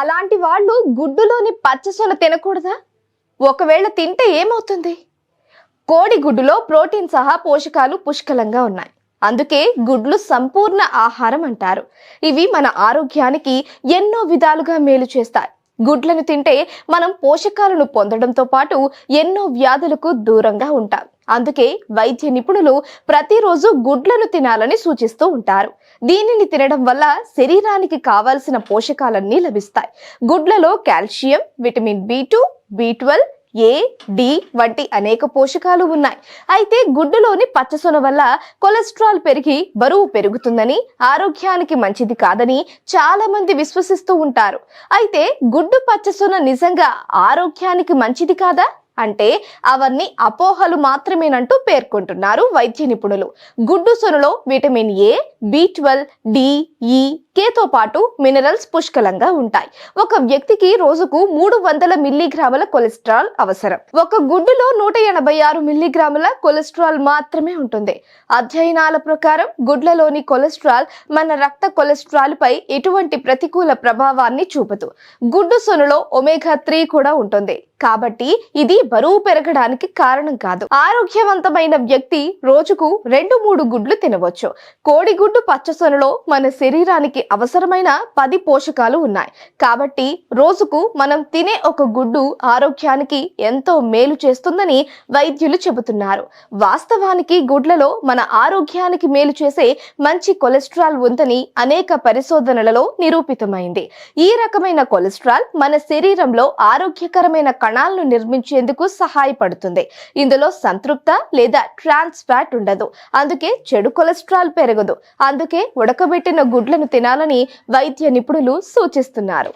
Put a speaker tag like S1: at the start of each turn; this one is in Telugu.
S1: అలాంటి వాళ్ళు గుడ్డులోని పచ్చసొన తినకూడదా? ఒకవేళ తింటే ఏమవుతుంది? కోడి గుడ్డులో ప్రోటీన్ సహా పోషకాలు పుష్కలంగా ఉన్నాయి. అందుకే గుడ్లు సంపూర్ణ ఆహారం అంటారు. ఇవి మన ఆరోగ్యానికి ఎన్నో విధాలుగా మేలు చేస్తాయి. గుడ్లను తింటే మనం పోషకాలను పొందడంతో పాటు ఎన్నో వ్యాధులకు దూరంగా ఉంటాం. అందుకే వైద్య నిపుణులు ప్రతిరోజు గుడ్లను తినాలని సూచిస్తూ ఉంటారు. దీనిని తినడం వల్ల శరీరానికి కావాల్సిన పోషకాలన్నీ లభిస్తాయి. గుడ్లలో calcium vitamin B two B twelve A D వంటి అనేక పోషకాలు ఉన్నాయి. అయితే గుడ్డులోని పచ్చసొన వల్ల కొలెస్ట్రాల్ పెరిగి బరువు పెరుగుతుందని ఆరోగ్యానికి మంచిది కాదని చాలా మంది విశ్వసిస్తూ ఉంటారు. అయితే గుడ్డు పచ్చసొన నిజంగా ఆరోగ్యానికి మంచిది కాదా? అంటే అవన్నీ అపోహలు మాత్రమేనంటూ పేర్కొంటున్నారు వైద్య నిపుణులు. గుడ్డు సొనలో vitamin A B twelve D కేతో పాటు మినరల్స్ పుష్కలంగా ఉంటాయి. ఒక వ్యక్తికి రోజుకు మూడు వందల మిల్లీగ్రాముల కొలెస్ట్రాల్ అవసరం. ఒక గుడ్డులో నూట ఎనభై ఆరు మిల్లీగ్రాముల కొలెస్ట్రాల్ మాత్రమే ఉంటుంది. అధ్యయనాల ప్రకారం గుడ్లలోని కొలెస్ట్రాల్ మన రక్త కొలెస్ట్రాల్ పై ఎటువంటి ప్రతికూల ప్రభావాన్ని చూపదు. గుడ్డు సొనలో ఒమేఘా త్రీ కూడా ఉంటుంది. కాబట్టి ఇది బరువు పెరగడానికి కారణం కాదు. ఆరోగ్యవంతమైన వ్యక్తి రోజుకు రెండు మూడు గుడ్లు తినవచ్చు. కోడిగుడ్డు పచ్చసొనలో మన శరీరానికి అవసరమైన పది పోషకాలు ఉన్నాయి. కాబట్టి రోజుకు మనం తినే ఒక గుడ్డు ఆరోగ్యానికి ఎంతో మేలు చేస్తుందని వైద్యులు చెబుతున్నారు. వాస్తవానికి గుడ్లలో మన ఆరోగ్యానికి మేలు చేసే మంచి కొలెస్ట్రాల్ ఉందని అనేక పరిశోధనలలో నిరూపితమైంది. ఈ రకమైన కొలెస్ట్రాల్ మన శరీరంలో ఆరోగ్యకరమైన కణాలను నిర్మించేందుకు సహాయపడుతుంది. ఇందులో సంతృప్త లేదా ట్రాన్స్ ఫ్యాట్ ఉండదు. అందుకే చెడు కొలెస్ట్రాల్ పెరగదు. అందుకే ఉడకబెట్టిన గుడ్లను తినాలని వైద్య నిపుణులు సూచిస్తున్నారు.